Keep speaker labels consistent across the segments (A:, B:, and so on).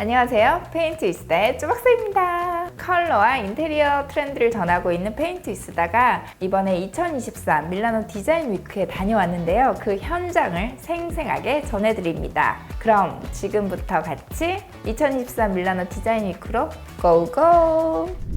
A: 안녕하세요. 페인트 이스다의 쪼박사입니다. 컬러와 인테리어 트렌드를 전하고 있는 페인트 이스다가 이번에 2024 밀라노 디자인 위크에 다녀왔는데요. 그 현장을 생생하게 전해드립니다. 그럼 지금부터 같이 2024 밀라노 디자인 위크로 고고!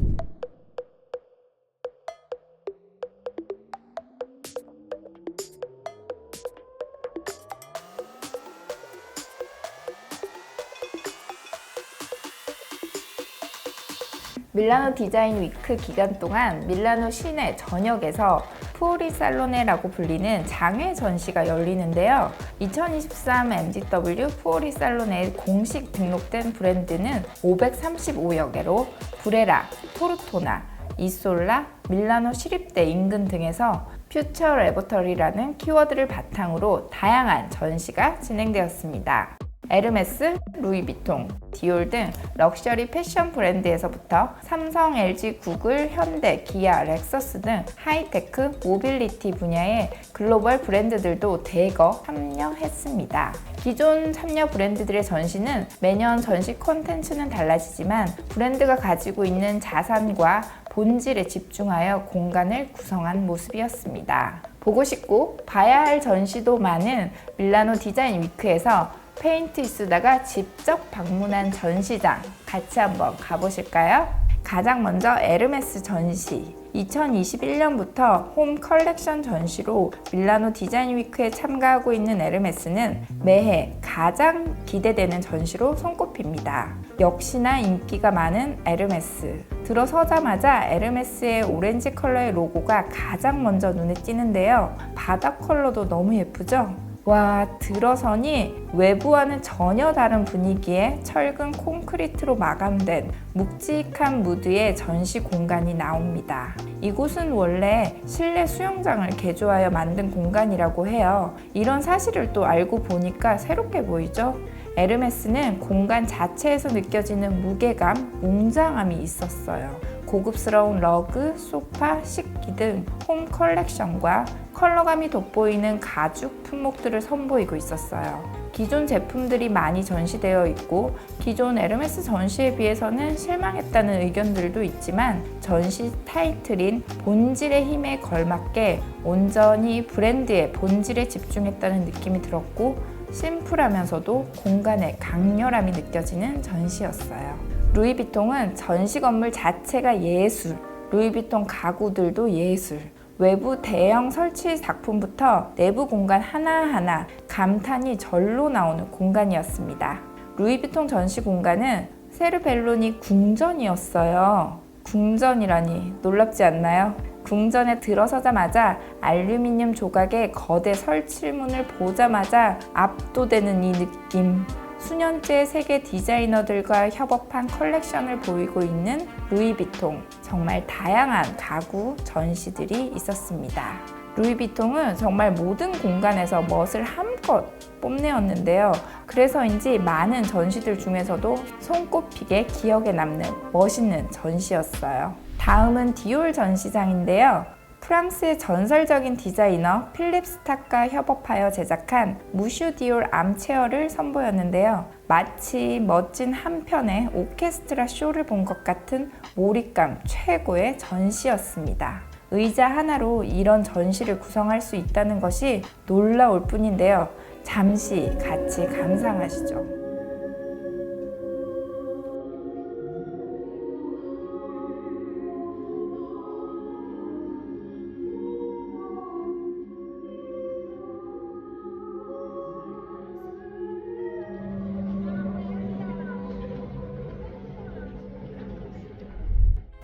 A: 밀라노 디자인 위크 기간 동안 밀라노 시내 전역에서 푸오리 살로네라고 불리는 장외 전시가 열리는데요. 2023 MGW 푸오리 살로네에 공식 등록된 브랜드는 535여 개로 브레라, 토르토나, 이솔라, 밀라노 시립대 인근 등에서 퓨처 레보터리라는 키워드를 바탕으로 다양한 전시가 진행되었습니다. 에르메스, 루이비통, 디올 등 럭셔리 패션 브랜드에서부터 삼성, LG, 구글, 현대, 기아, 렉서스 등 하이테크, 모빌리티 분야의 글로벌 브랜드들도 대거 참여했습니다. 기존 참여 브랜드들의 전시는 매년 전시 콘텐츠는 달라지지만 브랜드가 가지고 있는 자산과 본질에 집중하여 공간을 구성한 모습이었습니다. 보고 싶고 봐야 할 전시도 많은 밀라노 디자인 위크에서 페인트 이스다가 직접 방문한 전시장 같이 한번 가보실까요? 가장 먼저 에르메스 전시 2021년부터 홈 컬렉션 전시로 밀라노 디자인 위크에 참가하고 있는 에르메스는 매해 가장 기대되는 전시로 손꼽힙니다. 역시나 인기가 많은 에르메스. 들어서자마자 에르메스의 오렌지 컬러의 로고가 가장 먼저 눈에 띄는데요. 바닥 컬러도 너무 예쁘죠? 와, 들어서니 외부와는 전혀 다른 분위기의 철근 콘크리트로 마감된 묵직한 무드의 전시 공간이 나옵니다. 이곳은 원래 실내 수영장을 개조하여 만든 공간이라고 해요. 이런 사실을 또 알고 보니까 새롭게 보이죠? 에르메스는 공간 자체에서 느껴지는 무게감, 웅장함이 있었어요. 고급스러운 러그, 소파, 식기 등 홈 컬렉션과 컬러감이 돋보이는 가죽 품목들을 선보이고 있었어요. 기존 제품들이 많이 전시되어 있고 기존 에르메스 전시에 비해서는 실망했다는 의견들도 있지만 전시 타이틀인 본질의 힘에 걸맞게 온전히 브랜드의 본질에 집중했다는 느낌이 들었고 심플하면서도 공간의 강렬함이 느껴지는 전시였어요. 루이비통은 전시 건물 자체가 예술, 루이비통 가구들도 예술, 외부 대형 설치 작품부터 내부 공간 하나하나 감탄이 절로 나오는 공간이었습니다. 루이비통 전시 공간은 세르벨로니 궁전이었어요. 궁전이라니 놀랍지 않나요? 궁전에 들어서자마자 알루미늄 조각의 거대 설치문을 보자마자 압도되는 이 느낌. 수년째 세계 디자이너들과 협업한 컬렉션을 보이고 있는 루이비통. 정말 다양한 가구 전시들이 있었습니다. 루이비통은 정말 모든 공간에서 멋을 한껏 뽐내었는데요. 그래서인지 많은 전시들 중에서도 손꼽히게 기억에 남는 멋있는 전시였어요. 다음은 디올 전시장인데요. 프랑스의 전설적인 디자이너 필립 스탁과 협업하여 제작한 무슈 디올 암체어를 선보였는데요. 마치 멋진 한 편의 오케스트라 쇼를 본 것 같은 몰입감 최고의 전시였습니다. 의자 하나로 이런 전시를 구성할 수 있다는 것이 놀라울 뿐인데요. 잠시 같이 감상하시죠.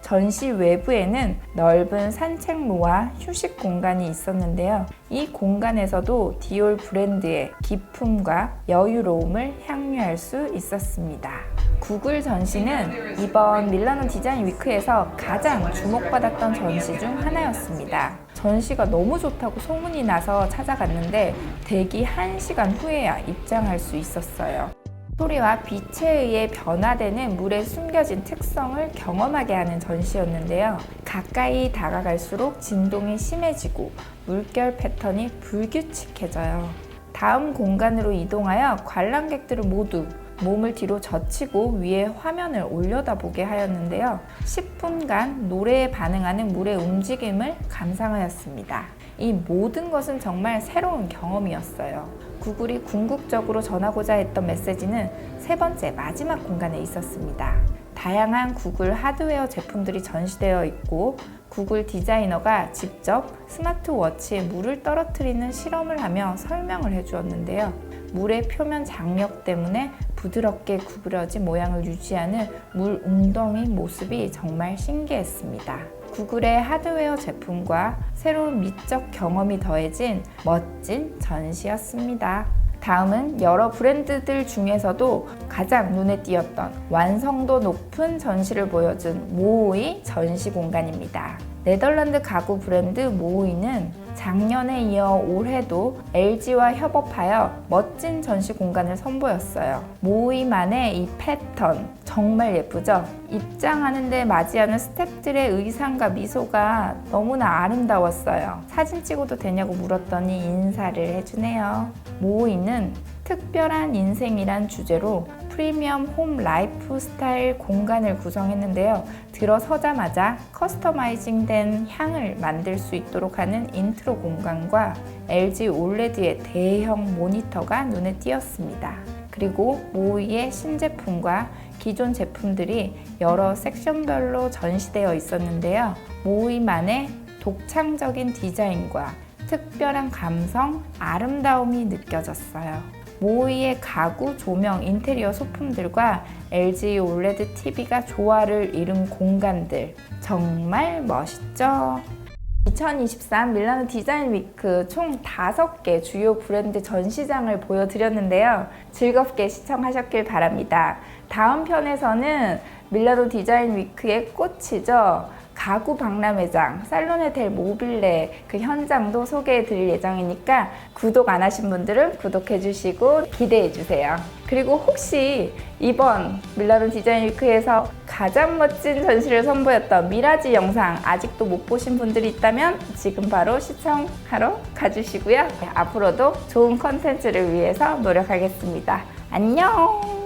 A: 전시 외부에는 넓은 산책로와 휴식 공간이 있었는데요. 이 공간에서도 디올 브랜드의 기품과 여유로움을 향유할 수 있었습니다. 구글 전시는 이번 밀라노 디자인 위크에서 가장 주목받았던 전시 중 하나였습니다. 전시가 너무 좋다고 소문이 나서 찾아갔는데 대기 1시간 후에야 입장할 수 있었어요. 소리와 빛에 의해 변화되는 물의 숨겨진 특성을 경험하게 하는 전시였는데요. 가까이 다가갈수록 진동이 심해지고 물결 패턴이 불규칙해져요. 다음 공간으로 이동하여 관람객들을 모두 몸을 뒤로 젖히고 위에 화면을 올려다보게 하였는데요. 10분간 노래에 반응하는 물의 움직임을 감상하였습니다. 이 모든 것은 정말 새로운 경험이었어요. 구글이 궁극적으로 전하고자 했던 메시지는 세 번째 마지막 공간에 있었습니다. 다양한 구글 하드웨어 제품들이 전시되어 있고 구글 디자이너가 직접 스마트워치에 물을 떨어뜨리는 실험을 하며 설명을 해주었는데요. 물의 표면 장력 때문에 부드럽게 구부러진 모양을 유지하는 물 웅덩이 모습이 정말 신기했습니다. 구글의 하드웨어 제품과 새로운 미적 경험이 더해진 멋진 전시였습니다. 다음은 여러 브랜드들 중에서도 가장 눈에 띄었던 완성도 높은 전시를 보여준 모오이 전시 공간입니다. 네덜란드 가구 브랜드 모오이는 작년에 이어 올해도 LG와 협업하여 멋진 전시 공간을 선보였어요. 모오이만의 이 패턴 정말 예쁘죠? 입장하는데 맞이하는 스태프들의 의상과 미소가 너무나 아름다웠어요. 사진 찍어도 되냐고 물었더니 인사를 해주네요. 모오이는 특별한 인생이란 주제로 프리미엄 홈 라이프 스타일 공간을 구성했는데요. 들어서자마자 커스터마이징 된 향을 만들 수 있도록 하는 인트로 공간과 LG OLED의 대형 모니터가 눈에 띄었습니다. 그리고 모이의 신제품과 기존 제품들이 여러 섹션별로 전시되어 있었는데요. 모이만의 독창적인 디자인과 특별한 감성, 아름다움이 느껴졌어요. 모이의 가구, 조명, 인테리어 소품들과 LG OLED TV가 조화를 이룬 공간들 정말 멋있죠? 2023 밀라노 디자인 위크 총 5개 주요 브랜드 전시장을 보여드렸는데요. 즐겁게 시청하셨길 바랍니다. 다음 편에서는 밀라노 디자인 위크의 꽃이죠. 가구 박람회장, 살로네 델 모빌레 그 현장도 소개해 드릴 예정이니까 구독 안 하신 분들은 구독해 주시고 기대해 주세요. 그리고 혹시 이번 밀라노 디자인 위크에서 가장 멋진 전시를 선보였던 미라지 영상 아직도 못 보신 분들이 있다면 지금 바로 시청하러 가주시고요. 네, 앞으로도 좋은 컨텐츠를 위해서 노력하겠습니다. 안녕!